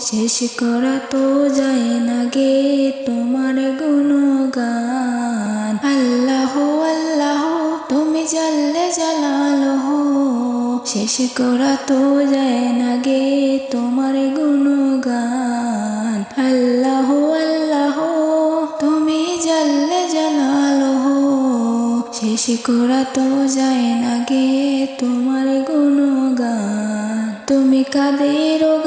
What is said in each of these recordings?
শেষ করা তো যায় না গে তোমার গুণগান। আল্লাহ আল্লাহ, তুমি জানলে জালালো শেষ করা তো যায় না গে তোমার গুণগান। আল্লাহ আল্লাহ, তুমি জালালো শেষ করা তো যায় না গে তোমার গুণগান। তুমি কাদের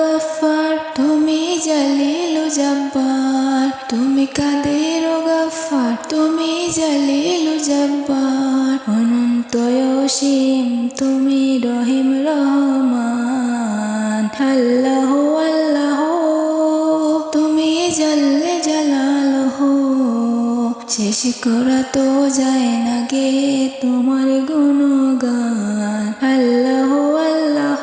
জালিল জব্বার। তুমি কাদের গফার, তুমি জালিল জব্বার। অনন্ত অসীম, তুমি রহিম রহমান। আল্লাহ আল্লাহ, তুমি জাল্লে জালালহ শেষ করা তো যায় না গে তোমার গুণগান। আল্লাহ আল্লাহ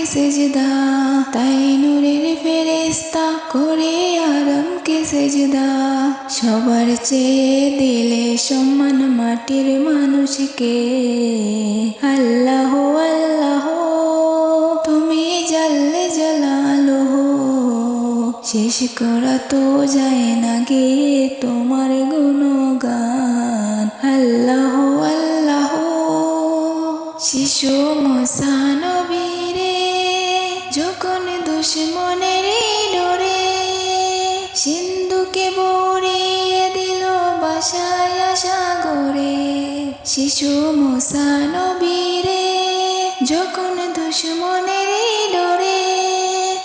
আদমকে সেজদা। তাই নূরের ফেরেস্তা করে সেজদা। সবার চেয়ে দিলে সম্মান মাটির মানুষকে। আল্লাহ আল্লাহ, তুমি জাল্লে জালালো শেষ করা তো যায় না গে তোমার গুণগান। আল্লাহ আল্লাহ, শিশু মশানবীরে যখন রে ডোরে সিন্ধুকে বরিয়ে দিল বাসায় সাগরে শিশু মশানবীরে যখন দুশ্মনের ডোরে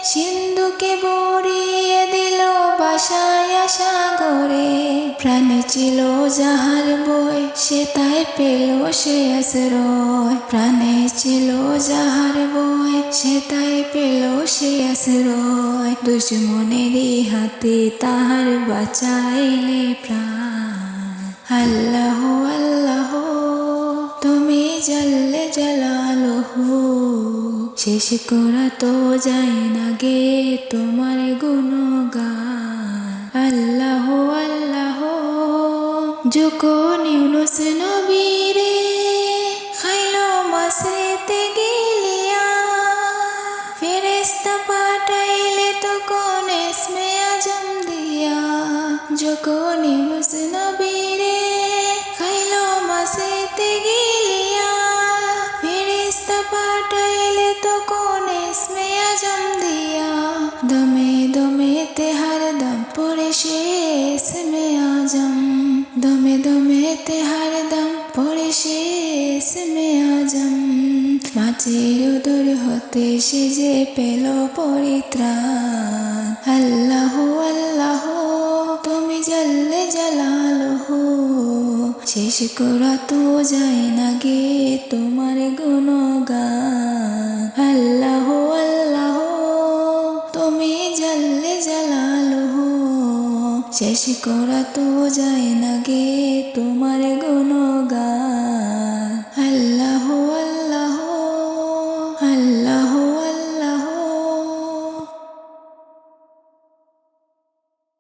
সিন্ধুকে বরিয়ে দিল বাসায় সাগরে প্রাণে ছিল যাহার বই, সে তাই পেল সে আশ্রয়। প্রাণে ছিল যাহার বই, সে তাই পেল সে আশ্রয়। দুশ্মনেরই হাতে তাহার বাঁচাইলে প্রাণ। আল্লাহ আল্লাহ, তুমি জাল্লে জালালো শেষ করা তো যায় না গে তোমার গুণগান। আল্লাহ যখন ইউনুস নবীরে খাইল মাসেতে গিলিয়া ফেরেস্তা পাঠাইলে তখন এসমে আজম দিয়া। যখন ইউনুস নবীরে খাইল মাসেতে গিলিয়া ফেরেস্তা পাঠাইলে তখন দমে তেহার দম পড়ে শেষ এসমে আজম মাছের উদর হতে সে যে পেল পরিত্রাণ। আল্লাহ আল্লাহ, তুমি জল্লে জলাল হো শেষ করা তো যায় না গে তোমার গুণগান। শেষ করা তো যায় না গে তোমার গুণগান।